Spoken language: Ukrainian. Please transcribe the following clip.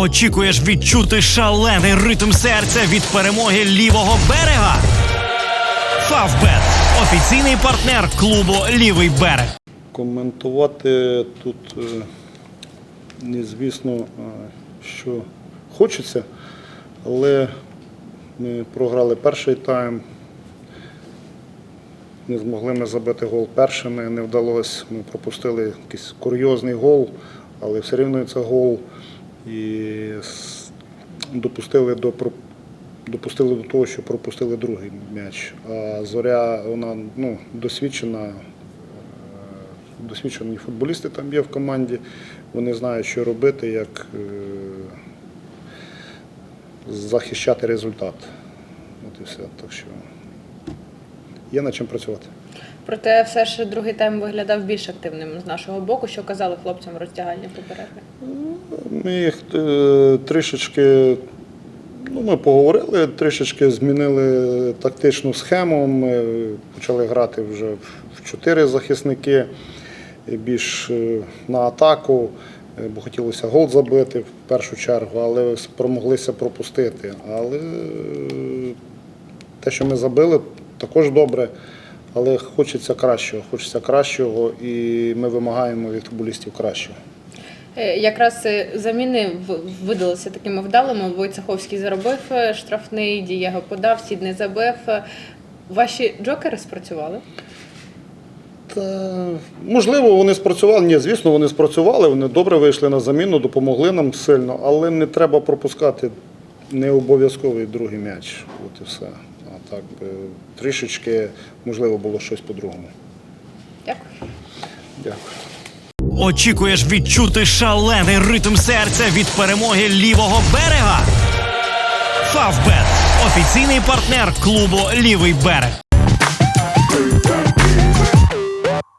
Очікуєш відчути шалений ритм серця від перемоги лівого берега? Фавбет офіційний партнер клубу Лівий берег. Коментувати тут, е, не звісно, е, що хочеться, але ми програли перший тайм. Не змогли ми забити гол першими, не вдалося. Ми пропустили якийсь курйозний гол, але все рівно це гол. І допустили до, допустили до того, що пропустили другий м'яч. А зоря, вона ну, досвідчена, е, досвідчені футболісти там є в команді. Вони знають, що робити, як е, захищати результат. От і все. Так що є над чим працювати. Проте все ж другий тайм виглядав більш активним з нашого боку, що казали хлопцям роздягальні попередньо. Ми їх е, трішечки, ну, ми поговорили, трішечки змінили тактичну схему. Ми почали грати вже в чотири захисники, більш е, на атаку, е, бо хотілося гол забити в першу чергу, але спромоглися пропустити. Але те, що ми забили, також добре. Але хочеться кращого, хочеться кращого, і ми вимагаємо від футболістів кращого. Е, Якраз е, заміни видалися такими вдалими. Войцеховський заробив е, штрафний, Дієго подав, Сідний забив. Е, Ваші джокери спрацювали? Та, можливо, вони спрацювали. Ні, звісно, вони спрацювали. Вони добре вийшли на заміну, допомогли нам сильно, але не треба пропускати не обов'язковий другий м'яч. От і все. А так би трішечки можливо було щось по-другому. Дякую. Дякую. Очікуєш відчути шалений ритм серця від перемоги лівого берега? Фавбет офіційний партнер клубу Лівий берег.